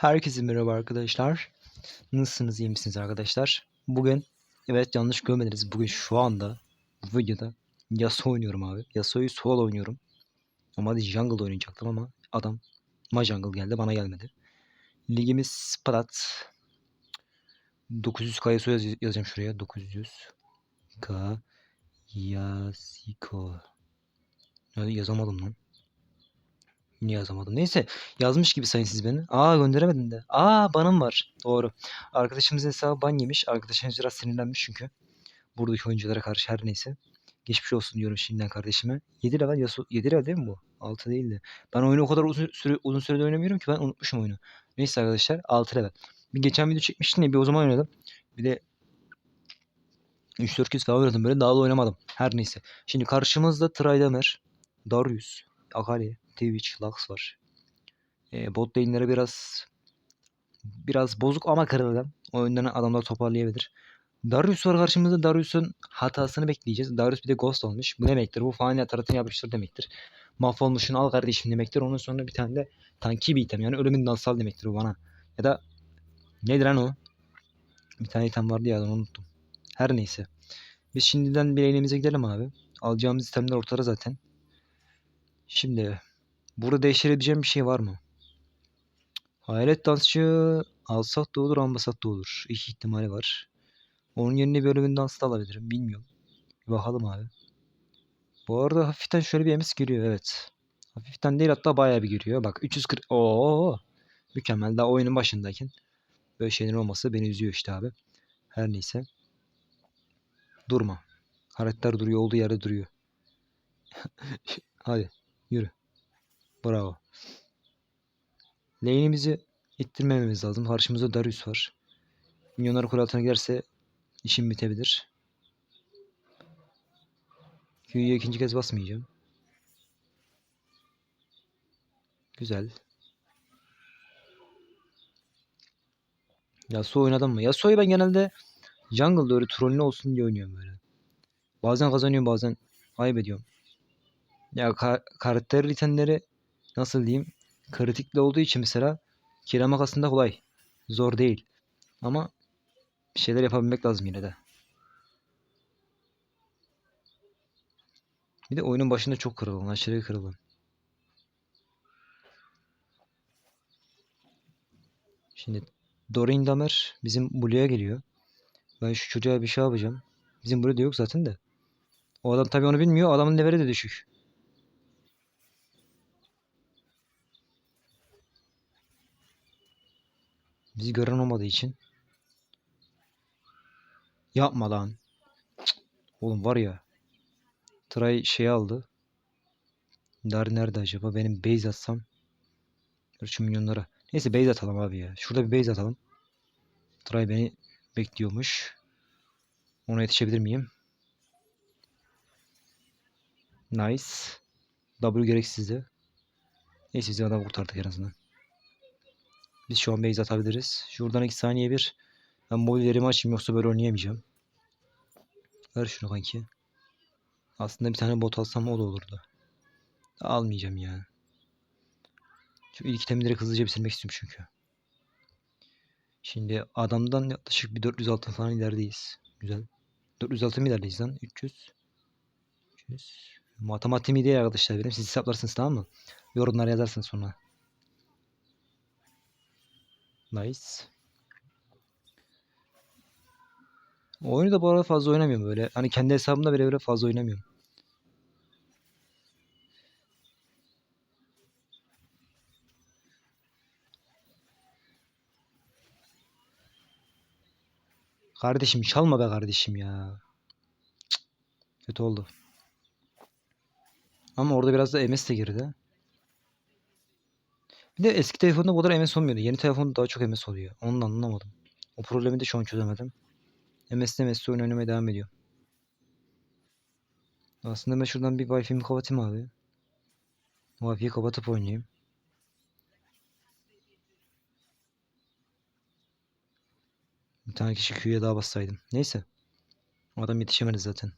Herkese merhaba arkadaşlar. Nasılsınız, iyi misiniz arkadaşlar? Bugün, evet yanlış görmediniz. Bugün şu anda bu videoda Yasuo oynuyorum abi. Yasuo'yu solo oynuyorum. Ama hadi jungle oynayacaktım ama adam ma jungle geldi bana gelmedi. Ligimiz Plat. 900 Yasuo yaz yazacağım şuraya. 900 K Yasuo. Yazamadım lan. Niye yazamadım? Neyse yazmış gibi sayın siz beni. Aa gönderemedin de. Aa banım var. Doğru. Arkadaşımızın hesabı ban yemiş. Arkadaşımız biraz sinirlenmiş çünkü. Buradaki oyunculara karşı her neyse. Geçmiş olsun diyorum şimdiden kardeşime. 7 level Yasuo. 7 level değil mi bu? 6 değildi. Ben oyunu o kadar uzun süre uzun sürede oynamıyorum ki ben unutmuşum oyunu. Neyse arkadaşlar 6 level. Bir geçen video çekmiştim ya bir o zaman oynadım. Bir de 3-4 kez falan oynadım böyle daha da oynamadım. Her neyse. Şimdi karşımızda Trydamer, Darius, Akali, Twitch, Lux var. E, bot lane'lere biraz biraz bozuk ama kırılgan. O yönden adamlar toparlayabilir. Darius var karşımızda. Darius'un hatasını bekleyeceğiz. Darius bir de ghost olmuş. Bu demektir? Bu fani taratını yapıştır demektir. Mahvolmuşsun al kardeşim demektir. Ondan sonra bir tane de tanki bir item. Yani ölümün dalsal demektir bu bana. Ya da nedir lan o? Bir tane item vardı ya onu unuttum. Her neyse. Biz şimdiden bir elimize gidelim abi. Alacağımız itemler ortada zaten. Şimdi burada değiştirebileceğim bir şey var mı? Hayalet dansçı alsak da olur almasak da olur. İki ihtimali var. Onun yerine bir ölümün dansı da alabilirim. Bilmiyorum. Bir bakalım abi. Bu arada hafiften şöyle bir emis giriyor evet. Hafiften değil hatta bayağı bir giriyor. Bak 340. Oo. Mükemmel. Daha oyunun başındayken. Böyle şeylerin olması beni üzüyor işte abi. Her neyse. Durma. Karakter duruyor. Olduğu yerde duruyor. Hadi. Yürü. Bravo. Lane'imizi ittirmememiz lazım. Karşımızda Darius var. Minyonlar kule altına giderse işim bitebilir. Q'ya ikinci kez basmayacağım. Güzel. Yasuo oynadım mı? Yasuo'yu ben genelde jungle'da öyle trollü olsun diye oynuyorum böyle. Bazen kazanıyorum bazen kaybediyorum. Ya ka karakter itemleri nasıl diyeyim? Kritikli olduğu için mesela kiramak aslında kolay. Zor değil. Ama bir şeyler yapabilmek lazım yine de. Bir de oyunun başında çok kırılın. Aşırı kırılın. Şimdi Dorin Damer bizim Blue'ya geliyor. Ben şu çocuğa bir şey yapacağım. Bizim Blue'da yok zaten de. O adam tabii onu bilmiyor. Adamın leveli de düşük. Bizi gören olmadığı için. Yapma lan. Oğlum var ya. Tray şey aldı. Dar nerede acaba? Benim base atsam. Şu milyonlara. Neyse base atalım abi ya. Şurada bir base atalım. Tray beni bekliyormuş. Ona yetişebilir miyim? Nice. W gereksizdi. Neyse biz adam kurtardık en azından. Biz şu an base atabiliriz. Şuradan 2 saniye bir. Ben mobillerimi açayım yoksa böyle oynayamayacağım. Ver şunu kanki. Aslında bir tane bot alsam o da olurdu. Almayacağım ya. Şu ilk itemleri hızlıca bitirmek istiyorum çünkü. Şimdi adamdan yaklaşık bir 400 altın falan ilerideyiz. Güzel. 400 altın ilerideyiz lan? 300. 300. Matematiğim iyi değil arkadaşlar benim. Siz hesaplarsınız tamam mı? Yorumlara yazarsınız sonra. Nice. Oyunu da bu arada fazla oynamıyorum böyle. Hani kendi hesabımda bile böyle fazla oynamıyorum. Kardeşim çalma be kardeşim ya. Cık, Kötü oldu. Ama orada biraz da MS de girdi. Bir de eski telefonda bu kadar MS olmuyordu. Yeni telefonda daha çok MS oluyor. Onu da anlamadım. O problemi de şu an çözemedim. MS'de MS'de oyun oynamaya devam ediyor. Aslında ben şuradan bir Wi-Fi'mi kapatayım abi. Wi-Fi'yi kapatıp oynayayım. Bir tane kişi Q'ya daha bassaydım. Neyse. Adam yetişemedi zaten.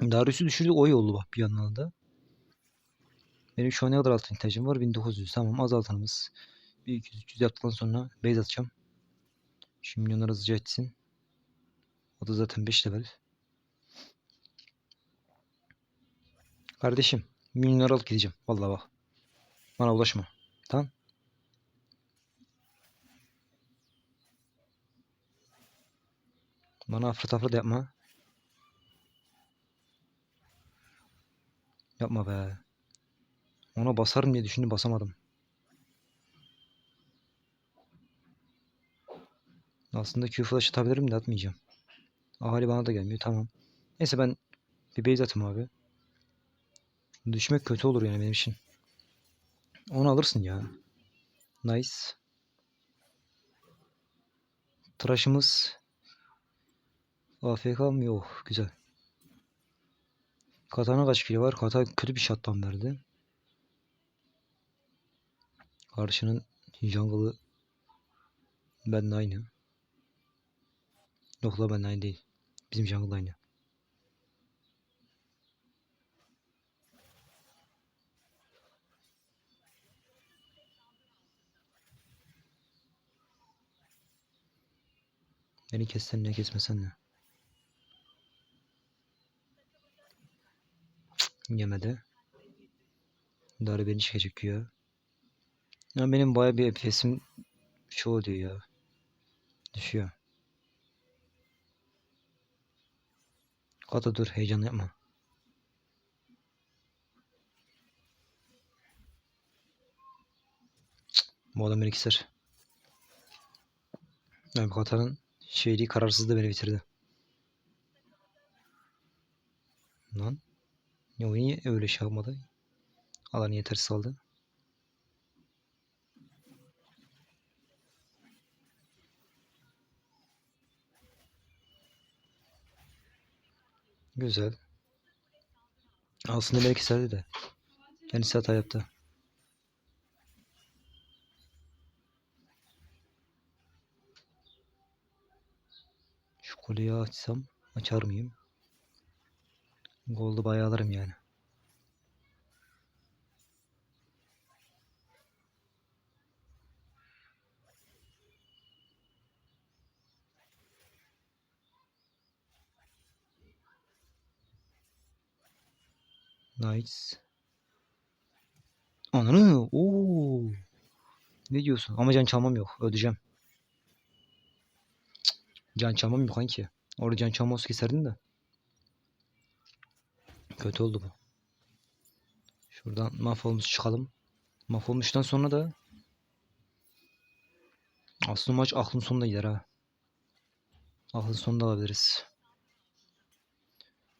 Darius'u düşürdü o yollu bak bir yandan da. Benim şu an ne kadar altın ihtiyacım var? 1900. Tamam azaltanımız. Bir 200 300 yaptıktan sonra base atacağım. Şimdi milyonlar hızlıca etsin. O da zaten 5 level. Kardeşim milyonları alıp gideceğim. Vallahi bak. Bana ulaşma. Tamam. Bana afra tafra da yapma. Yapma be. Ona basarım diye düşündüm basamadım. Aslında Q flash atabilirim de atmayacağım. Ahali bana da gelmiyor. Tamam. Neyse ben bir base atayım abi. Düşmek kötü olur yani benim için. Onu alırsın ya. Nice. Tıraşımız AFK mı? Yok. Güzel. Katana kaç kilo var? Kata kötü bir shotdown verdi. Karşının jungle'ı benimle aynı. Yok la benimle aynı değil. Bizim jungle aynı. Beni kessen ne kesmesen ne. Cık, Yemedi. Darbe beni çıkacak ya. Ya benim baya bir FPS'im şu oluyor ya. Düşüyor. Kata dur heyecan yapma. Cık, Bu adam beni keser. Yani Kata'nın şeyliği kararsızlığı beni bitirdi. Lan. Ya o niye öyle şey yapmadı? Alan yetersiz aldı. Güzel. Aslında beni keserdi de. Kendisi hata yaptı. Şu kuleyi açsam açar mıyım? Gold'u bayağı alırım yani. Nice. Ananı. Oo. Ne diyorsun? Ama can çalmam yok. Ödeyeceğim. Can çalmam yok kanki. Orada can çalma olsa keserdin de. Kötü oldu bu. Şuradan mahvolmuş çıkalım. Mahvolmuştan sonra da aslında maç aklın sonunda gider ha. Aklın sonunda alabiliriz.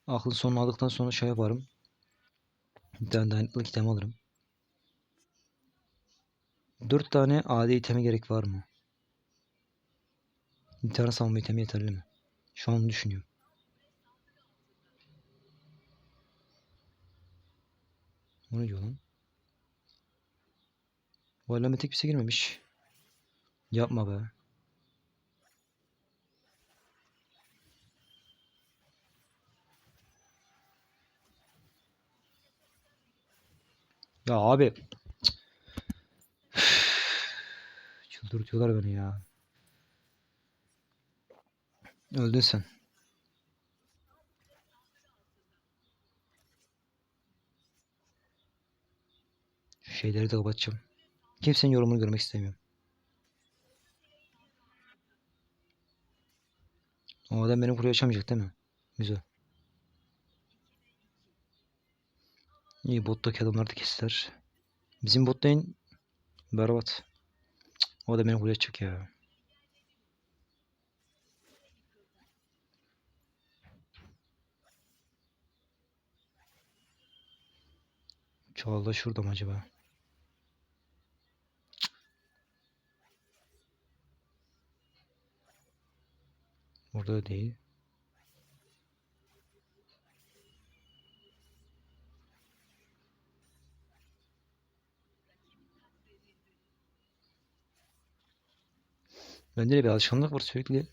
Aklın sonunu aldıktan sonra şey yaparım. Bir tane dayanıklılık itemi alırım. 4 tane AD iteme gerek var mı? Bir tane savunma itemi yeterli mi? Şu an düşünüyorum. O ne diyor lan? Bu alamet kimse girmemiş. Yapma be. Ya abi. Çıldırtıyorlar beni ya. Öldün sen. Şu şeyleri de kapatacağım. Kimsenin yorumunu görmek istemiyorum. O adam benim kuruyu açamayacak değil mi? Güzel. İyi bottaki adamlar da kestiler. Bizim bot lane berbat. O da benim kuruyu açacak ya. Çağla şurada mı acaba? Orada da değil. Bende de bir alışkanlık var sürekli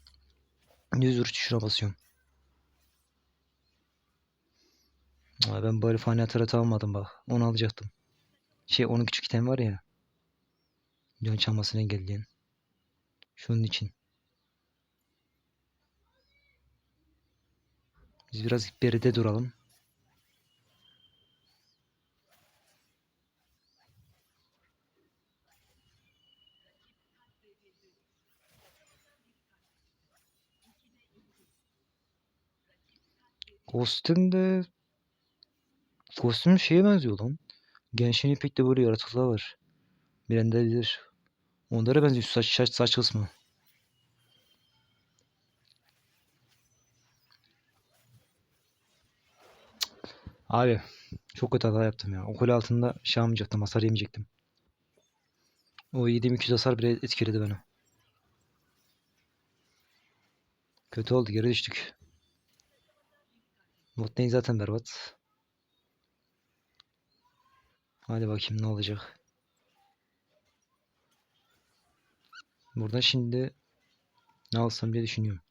yüz vuruş tuşuna basıyorum. Aa, ben bari fani ataratı almadım bak. Onu alacaktım. Şey onun küçük item var ya. Can çalmasını engelleyen. Şunun için. Biz biraz beride duralım. Kostüm de kostüm şeye benziyor lan. Genshin Impact'te böyle yaratıklar var. Bilen de bilir. Onlara benziyor saç, saç, saç kısmı. Abi çok kötü hata yaptım ya. O kule altında şey yapmayacaktım. Hasar yemeyecektim. O yediğim 200 hasar bile etkiledi beni. Kötü oldu. Geri düştük. Bot lane zaten berbat. Hadi bakayım ne olacak. Buradan şimdi ne alsam diye düşünüyorum.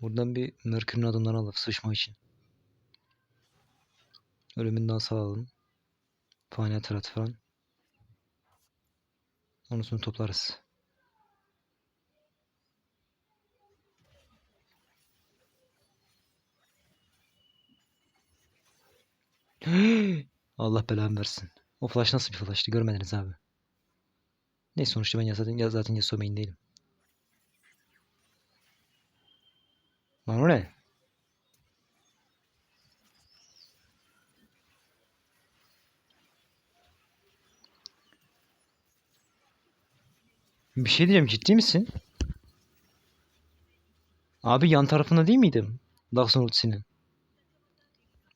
Buradan bir Merkür'ün adımlarını alıp sıçma için. Ölümünden sağ alalım. Fani ataratı falan. Onu sonra toplarız. Allah belamı versin. O flash nasıl bir flash'tı görmediniz abi. Neyse sonuçta ben zaten, zaten Yasuo main değilim. Lan o ne? Bir şey diyeceğim ciddi misin? Abi yan tarafında değil miydim? Dawson ultisinin.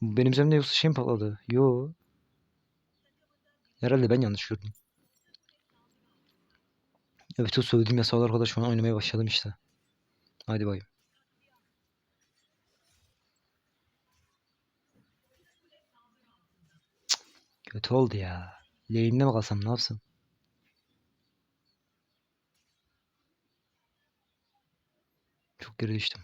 Benim üzerimde yoksa şey mi patladı? Yo. Herhalde ben yanlış gördüm. Evet o söylediğim yasalar kadar şu an oynamaya başladım işte. Hadi bayım. Kötü oldu ya. Lane'de mi kalsam ne yapsam? Çok geri düştüm.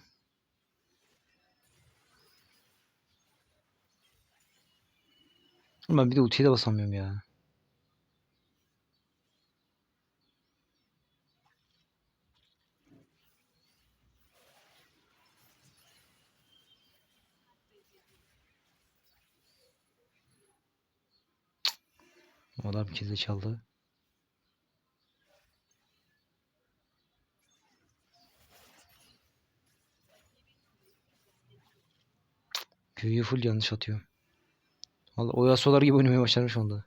Ben bir de ultiye de basamıyorum ya. Adam bir kez de çaldı. Q'yu full yanlış atıyor. Vallahi o Yasuo'lar gibi oynamaya başlamış onda.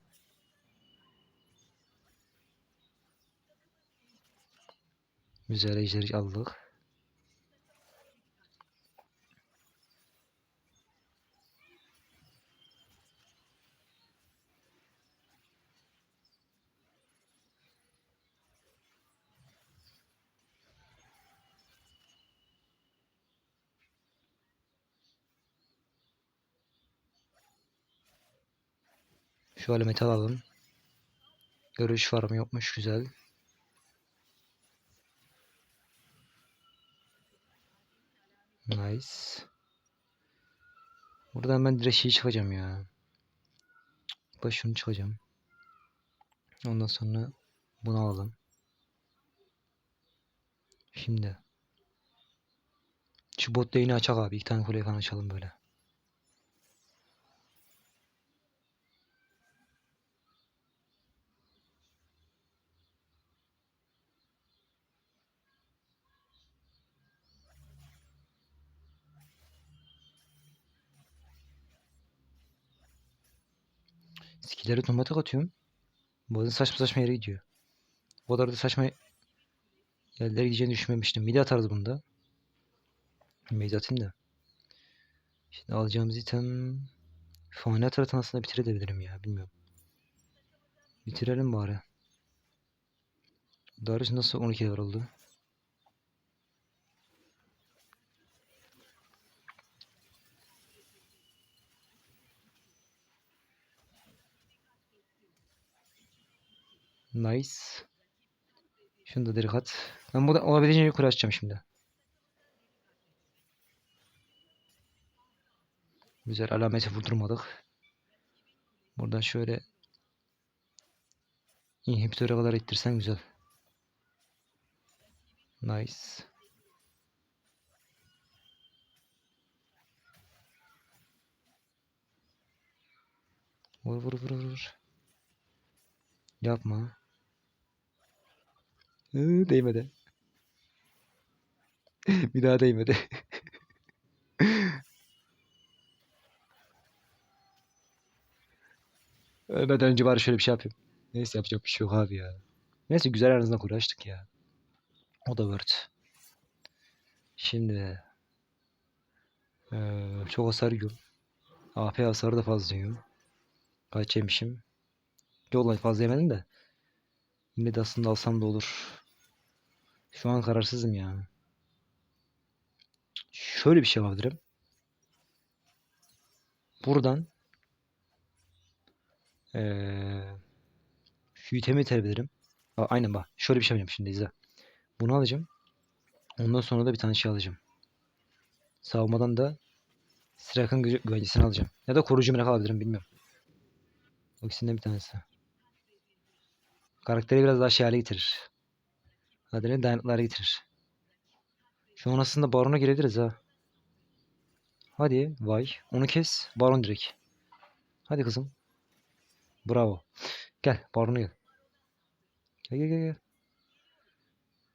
Güzel ejderi aldık. Şu alameti alalım. Görüş var mı yokmuş güzel. Nice. Buradan ben direkt şey çıkacağım ya. Baş şunu çıkacağım. Ondan sonra bunu alalım. Şimdi. Şu bot lane'i açak abi. İki tane kule açalım böyle. Skilleri otomatik atıyorum. Bazen saçma saçma yere gidiyor. O kadar da saçma yerlere gideceğini düşünmemiştim. Midi atarız bunda. Midi atayım da. Şimdi alacağımız item Fani ataratını aslında bitirebilirim ya. Bilmiyorum. Bitirelim bari. Darius nasıl 12 level oldu? Nice. Şunu da direkt at. Ben burada olabildiğince yukarı açacağım şimdi. Güzel alameti vurdurmadık. Buradan şöyle İnhibitöre kadar ittirsen güzel. Nice. Vur vur vur. vur. Yapma. Iı, değmedi. Bir daha değmedi. Ölmeden önce bari şöyle bir şey yapayım. Neyse yapacak bir şey yok abi ya. Neyse güzel aranızdan uğraştık ya. O da Word. Şimdi eee, çok hasar yiyorum. AP hasarı da fazla yiyorum. Kaç yemişim? Yok fazla yemedim de. Yine de aslında alsam da olur. Şu an kararsızım ya. Şöyle bir şey yapabilirim. Buradan eee şu itemi itebilirim. Aa, aynen bak. Şöyle bir şey yapacağım şimdi izle. Bunu alacağım. Ondan sonra da bir tane şey alacağım. Savunmadan da Sirak'ın gücü- güvencesini alacağım. Ya da koruyucu merak alabilirim bilmiyorum. O ikisinden bir tanesi. Karakteri biraz daha şey hale getirir. Adını dayanıklı getirir. Aslında Baron'a girebiliriz ha. Hadi vay. Onu kes. Baron direkt. Hadi kızım. Bravo. Gel Baron'a gel. Gel gel gel.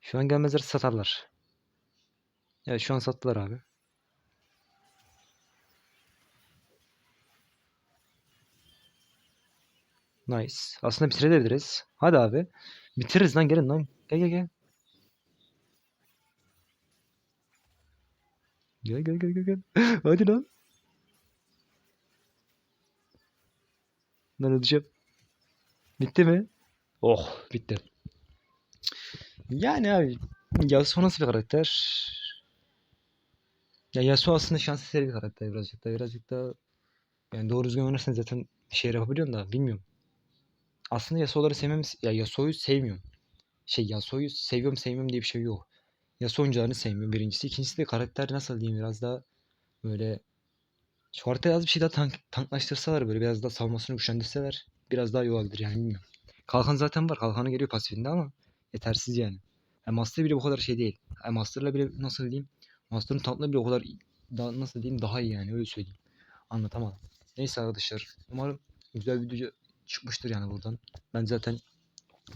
Şu an gelmezler satarlar. Evet şu an sattılar abi. Nice. Aslında bitirebiliriz. Hadi abi. Bitiririz lan gelin lan. Gel gel gel. Gel gel gel gel gel. Hadi lan. Lan öleceğim. Bitti mi? Oh bitti. Yani abi Yasuo nasıl bir karakter? Ya Yasuo aslında şans eseri bir karakter birazcık da birazcık da yani doğru düzgün oynarsan zaten bir şeyler yapabiliyorsun da bilmiyorum. Aslında Yasuo'ları sevmem ya Yasuo'yu sevmiyorum. Şey Yasuo'yu seviyorum sevmiyorum diye bir şey yok. Yasuo oyuncularını sevmiyorum birincisi. İkincisi de karakter nasıl diyeyim biraz daha böyle şu karakteri az bir şey daha tank, tanklaştırsalar böyle biraz daha savunmasını güçlendirseler biraz daha iyi olabilir yani bilmiyorum. Kalkan zaten var. Kalkanı geliyor pasifinde ama yetersiz yani. yani Master bile bu kadar şey değil. Yani Master'la bile nasıl diyeyim Master'ın tankla bile o kadar daha, nasıl diyeyim daha iyi yani öyle söyleyeyim. Anlatamadım. Neyse arkadaşlar umarım güzel bir video çıkmıştır yani buradan. Ben zaten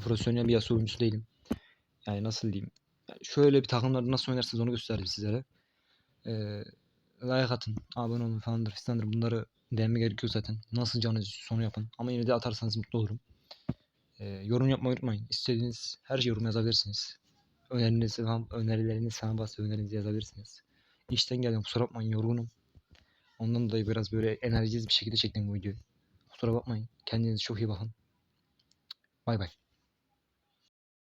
profesyonel bir Yasuo oyuncusu değilim. Yani nasıl diyeyim. Şöyle bir takımlarda nasıl oynarsınız onu gösterdim sizlere. Ee, like atın, abone olun falandır fistandır bunları denme gerekiyor zaten. Nasıl canınız sonu yapın. Ama yine de atarsanız mutlu olurum. Ee, yorum yapmayı unutmayın. İstediğiniz her şey yorum yazabilirsiniz. Önerinizi falan, önerileriniz sana bahse önerinizi yazabilirsiniz. İşten geldim kusura bakmayın yorgunum. Ondan dolayı biraz böyle enerjisiz bir şekilde çektim bu videoyu. Kusura bakmayın. Kendinize çok iyi bakın. Bay bay.